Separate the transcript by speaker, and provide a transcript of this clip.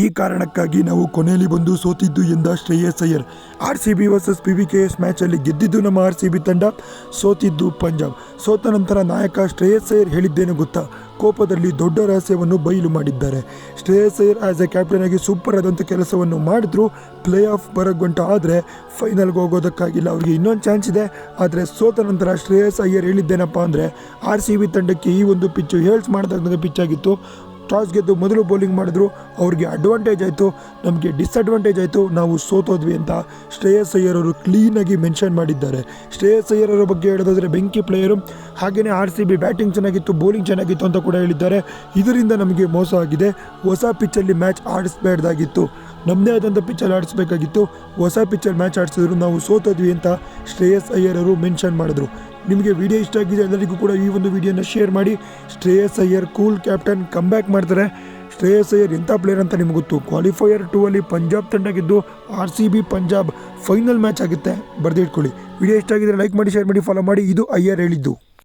Speaker 1: ಈ ಕಾರಣಕ್ಕಾಗಿ ನಾವು ಕೊನೆಯಲ್ಲಿ ಬಂದು ಸೋತಿದ್ದು ಎಂದ Shreyas Iyer. R C B versus P B K S ಮ್ಯಾಚಲ್ಲಿ ಗೆದ್ದಿದ್ದು ನಮ್ಮ ಆರ್ ಸಿ ಬಿ ತಂಡ, ಸೋತಿದ್ದು ಪಂಜಾಬ್. ಸೋತ ನಂತರ ನಾಯಕ ಶ್ರೇಯಸ್ ಅಯ್ಯರ್ ಹೇಳಿದ್ದೇನು ಗೊತ್ತಾ? ಕೋಪದಲ್ಲಿ ದೊಡ್ಡ ರಹಸ್ಯವನ್ನು ಬಯಲು ಮಾಡಿದ್ದಾರೆ. Shreyas Iyer as a captain ಆಗಿ ಸೂಪರ್ ಆದಂಥ ಕೆಲಸವನ್ನು ಮಾಡಿದ್ರು ಪ್ಲೇ ಆಫ್ ಬರಗಂಟ ಆದರೆ ಫೈನಲ್ಗೆ ಹೋಗೋದಕ್ಕಾಗಿಲ್ಲ. ಅವರಿಗೆ ಇನ್ನೊಂದು ಚಾನ್ಸ್ ಇದೆ. ಆದರೆ ಸೋತ ನಂತರ ಶ್ರೇಯಸ್ ಅಯ್ಯರ್ ಹೇಳಿದ್ದೇನಪ್ಪ ಅಂದರೆ ಆರ್ ಸಿ ಬಿ ತಂಡಕ್ಕೆ ಈ ಒಂದು ಪಿಚ್ಚು ಹೇಳ್ಸ್ ಮಾಡಿದಾಗ ಪಿಚ್ ಆಗಿತ್ತು. ಟಾಸ್ ಗೆದ್ದು ಮೊದಲು ಬೌಲಿಂಗ್ ಮಾಡಿದ್ರು, ಅವ್ರಿಗೆ ಅಡ್ವಾಂಟೇಜ್ ಆಯಿತು, ನಮಗೆ ಡಿಸ್ಅಡ್ವಾಂಟೇಜ್ ಆಯಿತು, ನಾವು ಸೋತೋದ್ವಿ ಅಂತ ಶ್ರೇಯಸ್ ಅಯ್ಯರ್ ಅವರು ಕ್ಲೀನಾಗಿ ಮೆನ್ಷನ್ ಮಾಡಿದ್ದಾರೆ. ಶ್ರೇಯಸ್ ಅಯ್ಯರ್ ಅವರ ಬಗ್ಗೆ ಹೇಳೋದಾದರೆ ಬೆಂಕಿ ಪ್ಲೇಯರು ಹಾಗೆಯೇ ಆರ್ ಸಿ ಬಿ ಬ್ಯಾಟಿಂಗ್ ಚೆನ್ನಾಗಿತ್ತು ಬೌಲಿಂಗ್ ಚೆನ್ನಾಗಿತ್ತು ಅಂತ ಕೂಡ ಹೇಳಿದ್ದಾರೆ. ಇದರಿಂದ ನಮಗೆ ಮೋಸ ಆಗಿದೆ. ಹೊಸ ಪಿಚ್ಚಲ್ಲಿ ಮ್ಯಾಚ್ ಆಡಿಸ್ಬೇಡ್ದಾಗಿತ್ತು. ನಮ್ಮದೇ ಆದಂಥ ಪಿಚ್ಚಲ್ಲಿ ಆಡಿಸ್ಬೇಕಾಗಿತ್ತು. ಹೊಸ ಪಿಚ್ಚಲ್ಲಿ ಮ್ಯಾಚ್ ಆಡಿಸಿದ್ರು. ನಾವು ಸೋತದ್ವಿ ಅಂತ ಶ್ರೇಯಸ್ ಅಯ್ಯರ್ ಅವರು ಮೆನ್ಷನ್ ಮಾಡಿದ್ರು. ನಿಮಗೆ ವಿಡಿಯೋ ಇಷ್ಟ ಆಗಿದೆ ಎಲ್ಲರಿಗೂ ಕೂಡ ಈ ಒಂದು ವಿಡಿಯೋನ ಶೇರ್ ಮಾಡಿ. Shreyas Iyer cool captain come back ಮಾಡ್ತಾರೆ. ಶ್ರೇಯಸ್ ಅಯ್ಯರ್ ಎಂಥ ಪ್ಲೇಯರ್ ಅಂತ ನಿಮ್ಗೆ ಗೊತ್ತು? ಕ್ವಾಲಿಫೈಯರ್ ಟೂ ಅಲ್ಲಿ ಪಂಜಾಬ್ ತಂಡ ಗೆದ್ದು R C B Punjab final match ಆಗುತ್ತೆ. ಬರೆದಿಟ್ಕೊಳ್ಳಿ ವಿಡಿಯೋ ಇಷ್ಟ ಆಗಿದ್ರೆ ಲೈಕ್ ಮಾಡಿ ಶೇರ್ ಮಾಡಿ ಫಾಲೋ ಮಾಡಿ. ಇದು ಅಯ್ಯರ್ ಹೇಳಿದ್ದು.